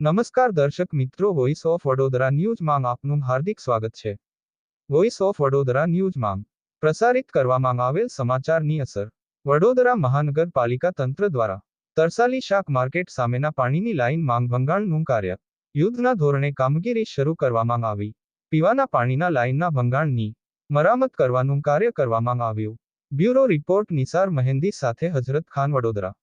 નમસ્કાર દર્શક મિત્રો વોઇસ ઓફ વડોદરા ન્યૂઝમાં આપનું હાર્દિક સ્વાગત છે. વોઇસ ઓફ વડોદરા ન્યૂઝમાં પ્રસારિત કરવામાં આવેલ સમાચારની અસર. વડોદરા મહાનગરપાલિકા તંત્ર દ્વારા તરસાલી શાક માર્કેટ સામેના પાણીની લાઇન માંગ ભંગાણનું કાર્ય. યુદ્ધના ધોરણે કામગીરી શરૂ કરવામાં આવી. પીવાના પાણીના લાઇનના ભંગાણની મરામત કરવાનું કાર્ય કરવામાં આવ્યું. બ્યુરો રિપોર્ટ નિસાર મહેંદી સાથે હજરત ખાન વડોદરા.